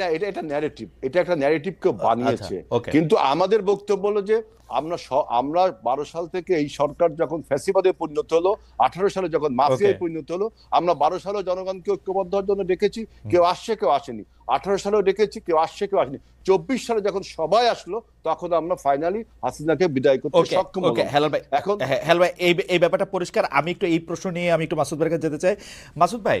না এটা এটা ন্যারেটিভ এটা একটা বানিয়েছে। আচ্ছা, কিন্তু আমাদের বক্তব্য হলো যে আমরা আমরা বারো সাল থেকে এই সরকার যখন ফ্যাসিবাদে পরিণত হলো আঠারো সালে যখন মাফিয়ায় পরিণত হলো আমরা বারো সালে জনগণকে ঐক্যবদ্ধ হওয়ার জন্য ডেকেছি কেউ আসছে কেউ আসেনি। আঠারো সালেও ডেকেছি কেউ আসছে কেউ আসেনি। চব্বিশ সালে যখন সবাই আসলো তখন আমরা ফাইনালি হাসিনাকে বিদায় করতে সক্ষম হেলাল ভাই এখন হ্যাঁ, হেলাল ভাই এই এই ব্যাপারটা পরিষ্কার। আমি একটু এই প্রশ্ন নিয়ে আমি একটু মাসুদ ভাইয়ের কাছে যেতে চাই। মাসুদ ভাই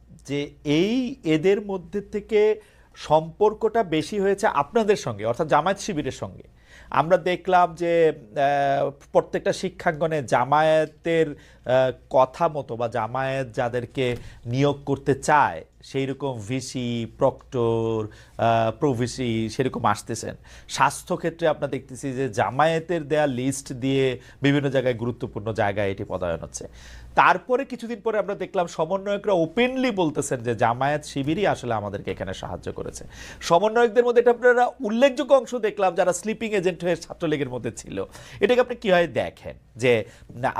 যে এই এদের মধ্যে থেকে সম্পর্কটা বেশি হয়েছে আপনাদের সঙ্গে, অর্থাৎ জামায়াত শিবিরের সঙ্গে। আমরা দেখলাম যে প্রত্যেকটা শিক্ষাঙ্গনে জামায়াতের কথা মতো বা জামায়াত যাদেরকে নিয়োগ করতে চায় সেই রকম ভিসি, প্রক্টর প্রভিসি সেরকম আসতেছেন। স্বাস্থ্যক্ষেত্রে আমরা দেখতেছি যে, জামায়াতের দেয়া লিস্ট দিয়ে বিভিন্ন জায়গায় গুরুত্বপূর্ণ জায়গায় এটি পদায়ন হচ্ছে। তারপরে কিছুদিন পরে আমরা দেখলাম সমন্বয়করা ওপেনলি বলতেছেন যে জামায়াত শিবিরই আসলে আমাদেরকে এখানে সাহায্য করেছে। সমন্বয়কদের মধ্যে এটা আপনারা উল্লেখযোগ্য অংশ দেখলাম যারা স্লিপিং এজেন্ট হয়ে ছাত্রলীগের মধ্যে ছিল। এটাকে আপনি কীভাবে দেখেন? যে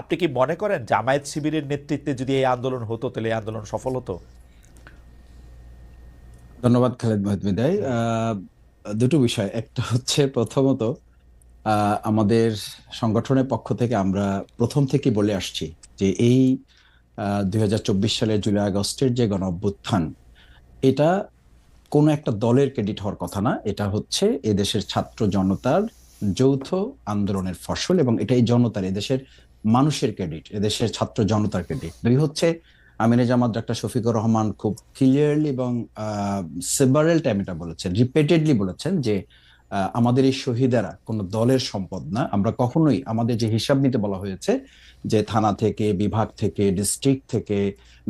আপনি কি মনে করেন জামায়াত শিবিরের নেতৃত্বে যদি এই আন্দোলন হতো, তাহলে এই আন্দোলন সফল হতো? ধন্যবাদ খালেদ মহিদমিদাই দুটো বিষয়। একটা হচ্ছে প্রথমত আমাদের সংগঠনের পক্ষ থেকে আমরা প্রথম থেকে বলে আসছি যে এই দুই সালের জুলাই আগস্টের যে গণ অভ্যুত্থান এটা কোনো একটা দলের ক্রেডিট হওয়ার কথা না। এটা হচ্ছে এদেশের ছাত্র জনতার যৌথ আন্দোলনের ফসল এবং এটা এই জনতার, এদেশের মানুষের ক্রেডিট এদেশের ছাত্র জনতার ক্রেডিট দুই হচ্ছে আমিনে জামাত, ডাক্তার শফিকুর রহমান খুব ক্লিয়ারলি এবং সেভারেল টাইম এটা বলেছেন রিপিটেডলি বলেছেন যে আমাদের এই শহীদেরা কোনো দলের সম্পদ না। আমরা কখনোই আমাদের যে হিসাব নিতে বলা হয়েছে যে থানা থেকে, বিভাগ থেকে ডিস্ট্রিক্ট থেকে,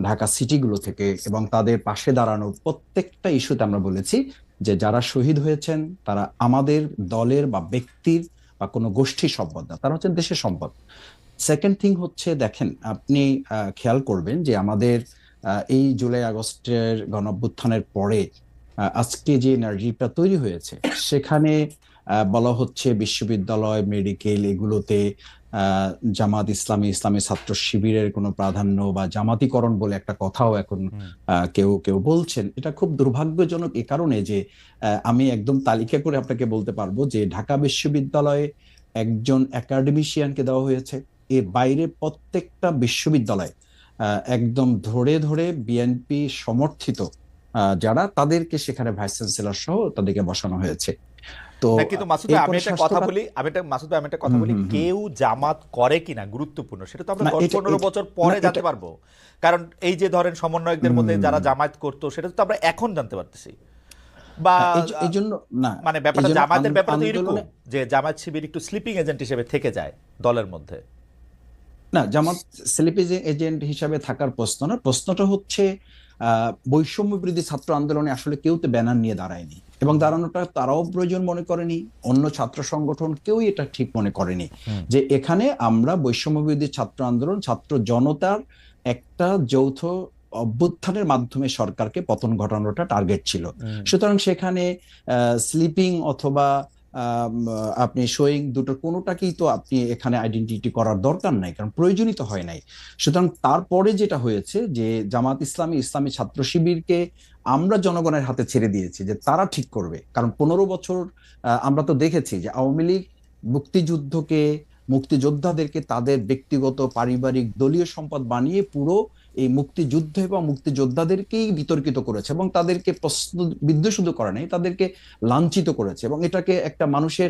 ঢাকা সিটিগুলো থেকে এবং তাদের পাশে দাঁড়ানো প্রত্যেকটা ইস্যুতে আমরা বলেছি যে যারা শহীদ হয়েছেন, তারা আমাদের দলের বা ব্যক্তির বা কোনো গোষ্ঠীর সম্পদ না, তারা হচ্ছেন দেশের সম্পদ। সেকেন্ড থিং হচ্ছে, দেখেন, আপনি খেয়াল করবেন যে আমাদের এই জুলাই আগস্টের গণঅভ্যুত্থানের পরে আজকে যে এনার্জিটা তৈরি হয়েছে সেখানে বলা হচ্ছে বিশ্ববিদ্যালয় মেডিকেল এগুলোতে জামাত ইসলামী ইসলামী ছাত্র শিবিরের কোনো প্রাধান্য বা জামাতিকরণ বলে একটা কথাও এখন কেউ কেউ বলছেন। এটা খুব দুর্ভাগ্যজনক এ কারণে যে আমি একদম তালিকা করে আপনাকে বলতে পারব যে ঢাকা বিশ্ববিদ্যালয়ে একজন একাডেমিশিয়ানকে দেওয়া হয়েছে। এর বাইরে প্রত্যেকটা বিশ্ববিদ্যালয় একদম ধরে ধরে বিএনপি সমর্থিত যারা তাদেরকে সেখানে ভাইস চ্যান্সেলর সহ তাদেরকে বসানো হয়েছে। তো কিন্তু মাসুদ আমি একটা কথা বলি আমি একটা মাসুদ আমি একটা কথা বলি। কেউ জামাত করে কিনা গুরুত্বপূর্ণ সেটা তো আমরা দশ পনেরো বছর পরে জানতে পারব। কারণ এই যে ধরেন সমন্বয়কদের মধ্যে যারা জামায়াত করতো সেটা তো আমরা এখন জানতে পারতেছি। বা এই জন্য না মানে ব্যাপারটা জন্য ব্যাপারটা তো এরকম যে জামায়াত শিবির একটু স্লিপিং এজেন্ট হিসেবে থেকে যায় দলের মধ্যে। না জামাত স্লিপেজ এজেন্ট হিসাবে থাকার প্রশ্ন না। প্রশ্নটা হচ্ছে বৈষম্য বিরোধী ছাত্র আন্দোলনে আসলে কেউ তো ব্যানার নিয়ে দাঁড়ায়নি। এবং দাঁড়ানোটা তারাও প্রয়োজন মনে করেনি অন্য ছাত্র সংগঠন কেউই এটা ঠিক মনে করেনি। যে এখানে আমরা বৈষম্য বিরোধী ছাত্র আন্দোলন ছাত্র জনতার একটা যৌথ অভ্যুত্থানের মাধ্যমে সরকারকে পতন ঘটানোটা টার্গেট ছিল। সুতরাং সেখানে স্লিপিং অথবা আপনি শোয়িং দুটো কোনোটাকেই তো আপনি এখানে আইডেন্টিটি করার দরকার নাই, কারণ প্রয়োজনই তো হয় নাই। সুতরাং তারপরে যেটা হয়েছে যে জামাত ইসলামী ইসলামী ছাত্র শিবিরকে আমরা জনগণের হাতে ছেড়ে দিয়েছি যে তারা ঠিক করবে। কারণ পনেরো বছর আমরা তো দেখেছি যে আওয়ামী লীগ মুক্তিযুদ্ধকে, মুক্তিযোদ্ধাদেরকে তাদের ব্যক্তিগত, পারিবারিক, দলীয় সম্পদ বানিয়ে পুরো এই মুক্তিযুদ্ধ এবং মুক্তিযোদ্ধাদেরকেই বিতর্কিত করেছে এবং তাদেরকে প্রশ্ন বিদ্ধ শুধু করে নাই, তাদেরকে লাঞ্ছিত করেছে এবং এটাকে একটা মানুষের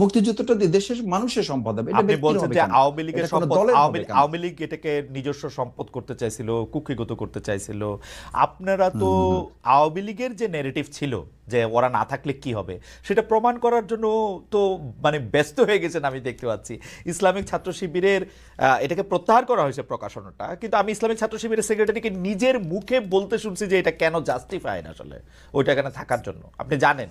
মুক্তিযুদ্ধটা দেশের মানুষের সম্পদ হবে আপনি বলছেন যে আওয়ামী লীগের সম্পদ আওয়ামী লীগ এটাকে নিজস্ব সম্পদ করতে চাইছিল কুক্ষিগত করতে চাইছিল। আপনারা তো আওয়ামী লীগের যে নেগেটিভ ছিল যে ওরা না থাকলে কি হবে সেটা প্রমাণ করার জন্য তো মানে ব্যস্ত হয়ে গেছেন আমি দেখতে পাচ্ছি। ইসলামিক ছাত্র শিবিরের এটাকে প্রত্যাহার করা হয়েছে প্রকাশনাটা কিন্তু আমি ইসলামিক ছাত্র শিবিরের সেক্রেটারিকে নিজের মুখে বলতে শুনছি যে এটা কেন জাস্টিফাইন আসলে ওইটা এখানে থাকার জন্য। আপনি জানেন?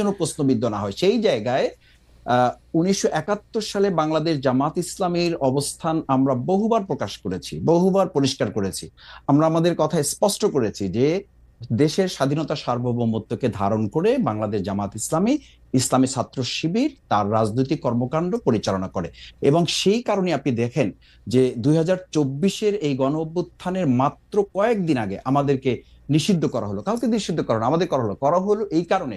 যেন প্রশ্নবিদ্ধ না হয়। সেই জায়গায় উনিশশো সালে বাংলাদেশ জামাত ইসলামের অবস্থান আমরা বহুবার প্রকাশ করেছি, বহুবার পরিষ্কার করেছি। আমরা আমাদের কথা স্পষ্ট করেছি যে, দেশের স্বাধীনতা সার্বভৌমত্বকে ধারণ করে বাংলাদেশ জামাত ইসলামী ইসলামী ছাত্র শিবির তার রাজনৈতিক কর্মকাণ্ড পরিচালনা করে। এবং সেই কারণে আপনি দেখেন যে, দুই হাজার এই গণ অভ্যুত্থানের মাত্র কয়েকদিন আগে আমাদেরকে নিষিদ্ধ করা হলো। কাউকে নিষিদ্ধ করা হলো আমাদের করা হলো। করা হলো এই কারণে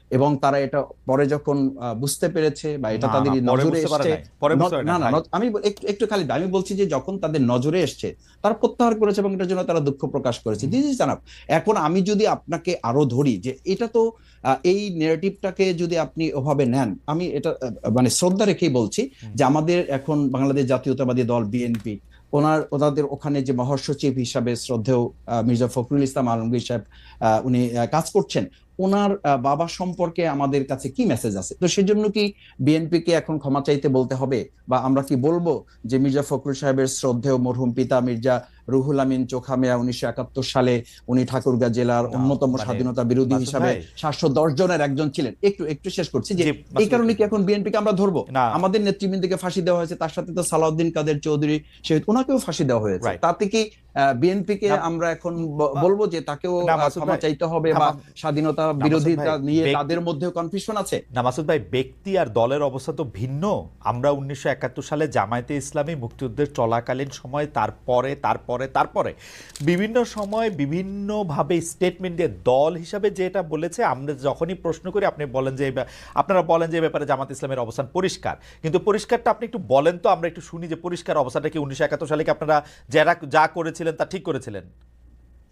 এবং তারা এটা পরে যখন বুঝতে পেরেছে বা এটা তাদের নজরে এসছে না না আমি একটু খালি আমি বলছি যে যখন তাদের নজরে এসছে তারা প্রত্যাহার করেছে এবং এটার জন্য তারা দুঃখ প্রকাশ করেছে। জি জি জানাব এখন আমি যদি আপনাকে আরও ধরি যে এটা তো এই নেগেটিভটাকে যদি আপনি ওভাবে নেন আমি এটা মানে শ্রদ্ধা রেখেই বলছি যে আমাদের এখন বাংলাদেশ জাতীয়তাবাদী দল বিএনপি ওনার ওনাদের ওখানে যে মহাসচিব হিসাবে শ্রদ্ধেয় মির্জা ফখরুল ইসলাম আলমগীর সাহেব আহ, উনি কাজ করছেন ওনার বাবা সম্পর্কে আমাদের কাছে কি মেসেজ আছে? তো সেজন্য কি বিএনপিকে এখন ক্ষমা চাইতে বলতে হবে? বা আমরা কি বলব যে মির্জা ফখরুল সাহেবের শ্রদ্ধেয় মরহুম পিতা মির্জা রুহুল আমিন চোখামিয়া উনিশশো একাত্তর সালে উনি ঠাকুরগাঁ জেলার অন্যতম মানে স্বাধীনতা বিরোধী হিসাবে সাতশো দশ জনের একজন ছিলেন। একটু একটু শেষ করছি যে এই কারণে কি এখন বিএনপি কে আমরা ধরবো? আমাদের নেতৃবৃন্দকে ফাঁসি দেওয়া হয়েছে তার সাথে তো সালাউদ্দিন কাদের চৌধুরী শহীদ ওনাকেও ফাঁসি দেওয়া হয়েছে। তাতে কি বিএনপি কে না, আমরা এখন বলব যে তাকেও ক্ষমা চাইতে হবে বা স্বাধীনতা বিরোধিতা নিয়ে তাদের মধ্যে কনফিউশন আছে? না মাসুদ ভাই ব্যক্তি আর দলের অবস্থা তো ভিন্ন। আমরা উনিশশো একাত্তর সালে জামায়াতে ইসলামী মুক্তিযুদ্ধের চলাকালীন সময় তারপরে তারপরে তারপরে বিভিন্ন সময় বিভিন্নভাবে স্টেটমেন্ট দিয়ে দল হিসাবে যেটা বলেছে, আমরা যখনই প্রশ্ন করি, আপনি বলেন যে আপনারা বলেন যে ব্যাপারে জামাত ইসলামের অবস্থান পরিষ্কার। কিন্তু পরিষ্কারটা আপনি একটু বলেন তো, আমরা একটু শুনি যে পরিষ্কার অবস্থাটা কি উনিশশো একাত্তর সালে কি আপনারা যারা যা করেছিলেন তা ঠিক করেছিলেন?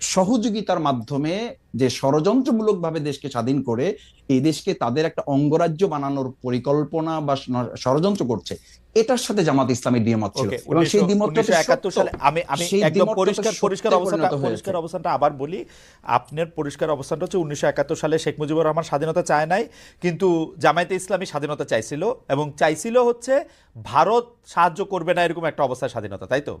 সহযোগিতার মাধ্যমে যে ষড়যন্ত্রমূলক ভাবে দেশকে স্বাধীন করে এই দেশকে তাদের একটা অঙ্গরাজ্য বানানোর পরিকল্পনা বা ষড়যন্ত্র করছে এটার সাথে জামাত ইসলামের দ্বিমত ছিল। এবং সেই দ্বিমতটা তো একাত্তর সত্য। সালে আমি আমি একদম পরিষ্কার পরিষ্কার অবস্থানটা পরিষ্কার অবস্থানটা আবার বলি। আপনার পরিষ্কার অবস্থানটা হচ্ছে উনিশশো একাত্তর সালে শেখ মুজিবুর রহমান স্বাধীনতা চায় নাই কিন্তু জামায়াতে ইসলামী স্বাধীনতা চাইছিল এবং চাইছিল হচ্ছে ভারত সাহায্য করবে না এরকম একটা অবস্থায় স্বাধীনতা তাই তো?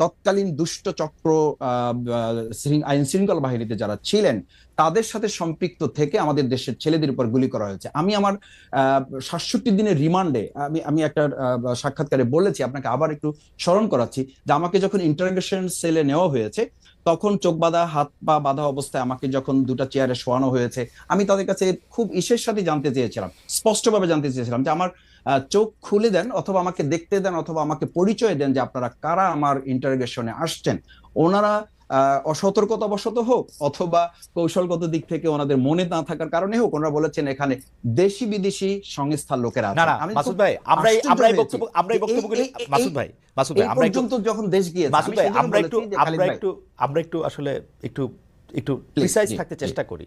তৎকালীন দুষ্ট চক্র আইন শৃঙ্খলা বাহিনীতে যারা ছিলেন, তাদের সাথে সম্পৃক্ত থেকে আমাদের দেশের ছেলেদের উপর গুলি করা হয়েছে। আমি আমার সাতষট্টি দিনের রিমান্ডে, আমি আমি একটা সাক্ষাৎকারে বলেছি, আপনাকে আবার একটু স্মরণ করাচ্ছি যে আমাকে যখন ইন্টারোগেশন সেলে নেওয়া হয়েছে, তখন চোখ বাঁধা, হাত পা বাঁধা অবস্থায় আমাকে যখন দুটো চেয়ারে শোয়ানো হয়েছে, আমি তাদের কাছে খুব ইসের সাথে জানতে চেয়েছিলাম, স্পষ্টভাবে জানতে চেয়েছিলাম যে আমার চোখ খুলে দেন অথবা আমাকে দেখতে দেন অথবা আমাকে পরিচয় দেন যে আপনারা কারা আমার ইন্টারোগেশনে আসছেন। ওনারা অসতর্কতাবশত হোক অথবা কৌশলগত দিক থেকে ওনাদের মনে না থাকার কারণে হোক ওনারা বলেছেন এখানে দেশি বিদেশি সংস্থার লোকেরা না আছেন। মাসুদ ভাই আমরা আমরা বক্তব্য আমরা এই এই- বক্তব্যগুলি এই- এই- মাসুদ ভাই মাসুদ ভাই আমরা একটু পর্যন্ত যখন দেশ গিয়েছে মাসুদ ভাই আমরা একটু বলেছি যে খালিদ আমরা একটু আমরা একটু আসলে একটু একটু প্রিসাইজ থাকতে চেষ্টা করি।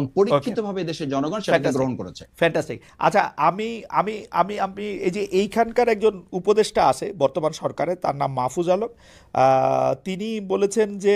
পরীক্ষিতভাবে দেশের জনগণ সেটাকে গ্রহণ করেছে। ফ্যান্টাস্টিক আচ্ছা আমি আমি আমি আমি এই যে এইখানকার একজন উপদেষ্টা আছে বর্তমান সরকারে তার নাম মাহফুজ আলম আহ, তিনি বলেছেন যে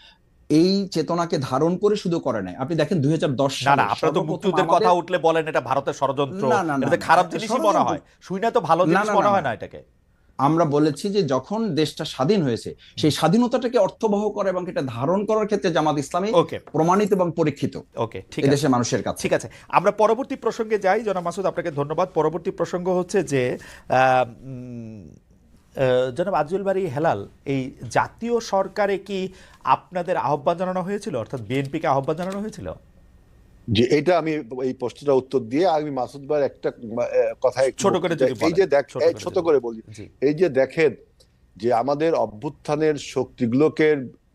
এই চেতনাকে ধারণ করে শুধু করে নাই। আপনি দেখেন দুই হাজার দশ না আপনারা তো মুক্তিযুদ্ধের কথা উঠলে বলেন এটা ভারতের ষড়যন্ত্র। না, না, না, খারাপ জিনিসই মনে হয়। ষড়যন্ত্র। শুই না তো ভালো জিনিস মনে হয় না। এটাকে। আমরা বলেছি যে যখন দেশটা স্বাধীন হয়েছে সেই স্বাধীনতাটাকে অর্থবহ করে এবং এটা ধারণ করার ক্ষেত্রে জামাত ইসলামী ওকে। প্রমাণিত এবং পরীক্ষিত ওকে ঠিক আছে। দেশের মানুষের কাছে। ঠিক আছে। আমরা পরবর্তী প্রসঙ্গে যাই। জনাব মাসুদ আপনাকে ধন্যবাদ। পরবর্তী প্রসঙ্গ হচ্ছে যে আহ, উম, আহ, জনাব আজুল বাড়ি হেলাল এই জাতীয় সরকারে কি আপনাদের আহ্বান জানানো হয়েছিল? অর্থাৎ বিএনপিকে আহ্বান জানানো হয়েছিল? যে এটা আমি এই প্রশ্নটা উত্তর দিয়ে আমি মাসুদ ভাইয়ের একটা কথা ছোট করে এই যে দেখ ছোট করে বলি। এই যে দেখেন যে আমাদের অভ্যুত্থানের শক্তিগুলোকে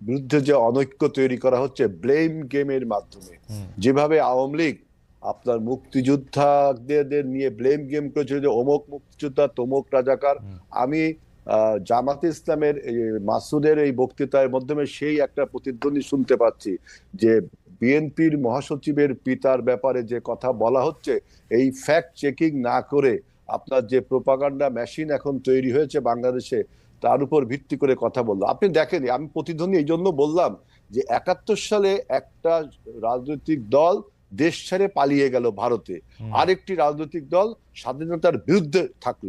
বিরুদ্ধে যে অনৈক্য তৈরি করা হচ্ছে ব্লেম গেমের মাধ্যমে যেভাবে আওয়ামী লীগ আপনার মুক্তিযোদ্ধাদের নিয়ে ব্লেম গেম করেছিল যে অমুক মুক্তিযোদ্ধা তমুক রাজাকার আমি জামাতে ইসলামের মাসুদের এই বক্তৃতার মাধ্যমে সেই একটা প্রতিধ্বনি শুনতে পাচ্ছি যে বিএনপির মহাসচিবের পিতার ব্যাপারে যে কথা বলা হচ্ছে, এই ফ্যাক্ট চেকিং না করে আপনার যে প্রোপাগান্ডা মেশিন এখন তৈরি হয়েছে বাংলাদেশে, তার উপর ভিত্তি করে কথা বলল। আপনি দেখেন, আমি প্রতিধ্বনি এই জন্য বললাম যে একাত্তর সালে একটা রাজনৈতিক দল দেশ ছেড়ে পালিয়ে গেল ভারতে। আরেকটি রাজনৈতিক দল স্বাধীনতার বিরুদ্ধে থাকল।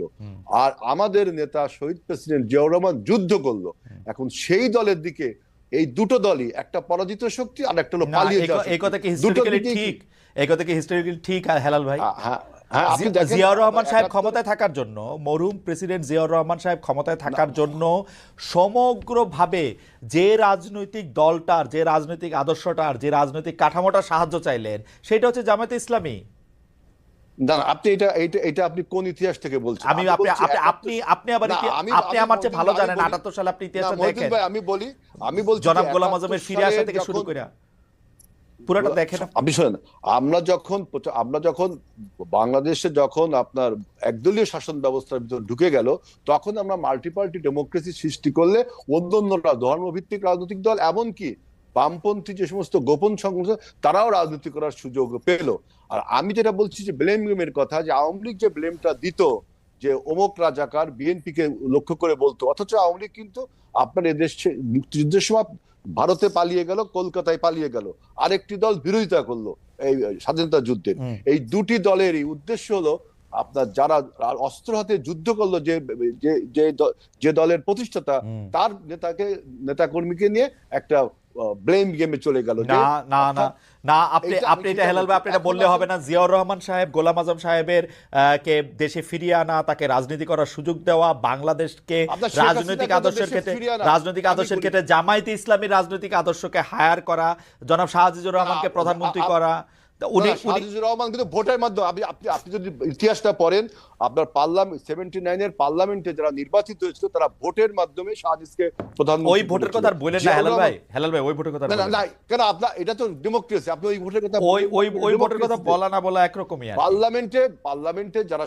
আর আমাদের নেতা শহীদ প্রেসিডেন্ট জিয়াউর রহমান যুদ্ধ করল। এখন সেই দলের দিকে এই দুটো দলই একটা পরাজিত শক্তি আর একটা হলো পালিয়ে যাওয়া এই কথা কি হিস্টোরিক্যালি ঠিক? এই কথা কি হিস্টোরিক্যালি ঠিক? আর হেলাল ভাই? হ্যাঁ। হ্যাঁ জিয়াউর রহমান সাহেব ক্ষমতায় থাকার জন্য মরহুম প্রেসিডেন্ট জিয়াউর রহমান সাহেব ক্ষমতায় থাকার জন্য সমগ্রভাবে যে রাজনৈতিক দলটার যে রাজনৈতিক আদর্শটার যে রাজনৈতিক কাঠামোটার সাহায্য চাইলেন সেটা হচ্ছে জামায়াতে ইসলামী। না আপনি এটা এটা এটা আপনি কোন ইতিহাস থেকে বলছেন? আমি আপনি আপনি- আপনি আবার আপনি আমার চেয়ে মহিউদ্দিন ভালো জানেন বলি- আটাত্তর সালে আপনি ইতিহাসটা দেখেন। আমি বলি আমি বলছি জনাব গোলাম আজমের ফিরে আসা থেকে শুরু করে পুরাটা দেখেন আপনি। শোনেন আমরা যখন আমরা যখন বাংলাদেশে যখন আপনার একদলীয় শাসন ব্যবস্থার ভিতর ঢুকে গেল তখন আমরা মাল্টিপার্টি ডেমোক্রেসি সৃষ্টি করলে অন্য অন্যরা ধর্মভিত্তিক রাজনৈতিক দল এমনকি বামপন্থী যে সমস্ত গোপন সংগঠন তারাও রাজনীতি করার সুযোগ পেল আর আমি যেটা বলছি যে ব্লেম গেমের কথা যে আওয়ামী লীগ যে ব্লেমটা দিত যে অমুক রাজাকার বিএনপি কে লক্ষ্য করে বলতো অথচ আওয়ামী লীগ কিন্তু আপনার এদেশ মুক্তিযুদ্ধের সময় ভারতে পালিয়ে গেল কলকাতায় পালিয়ে গেল। আরেকটি দল বিরোধিতা করল এই স্বাধীনতা যুদ্ধের। এই দুটি দলেরই উদ্দেশ্য হলো আপনার যারা অস্ত্র হাতে যুদ্ধ করল যে যে যে দলের প্রতিষ্ঠাতা তার নেতাকে নেতাকর্মীকে নিয়ে একটা ব্লেম গেমে চলে গেল না না না না আপনি আপনি এটা হেলাল ভাই আপনি এটা বললে হবে না। জিয়াউর রহমান সাহেব গোলাম আজম সাহেবের কে দেশে ফিরিয়ে আনা তাকে রাজনীতি করার সুযোগ দেওয়া বাংলাদেশকে রাজনৈতিক আদর্শের ক্ষেত্রে রাজনৈতিক আদর্শের ক্ষেত্রে জামায়াতে ইসলামী রাজনৈতিক আদর্শকে হায়ার করা জনাব শাহজিজুর রহমানকে প্রধানমন্ত্রী করা রহমান কিন্তু ভোটের মাধ্যমে আপনি আপনি আপনি যদি ইতিহাসটা পড়েন আপনার পার্লামেন্ট সেভেন্টি নাইনের পার্লামেন্টে যারা নির্বাচিত হয়েছিল তারা ভোটের মাধ্যমে শাহজিজকে প্রধান ওই ভোটের কথা না হেলাল ভাই হেলাল ভাই ওই ভোটের কথা না না। কেন আপনার এটা তো ডেমোক্রেসি আপনি ওই ভোটের কথা ওই ওই ওই ভোটের কথা বলা না বলা একরকমই। পার্লামেন্টে পার্লামেন্টে যারা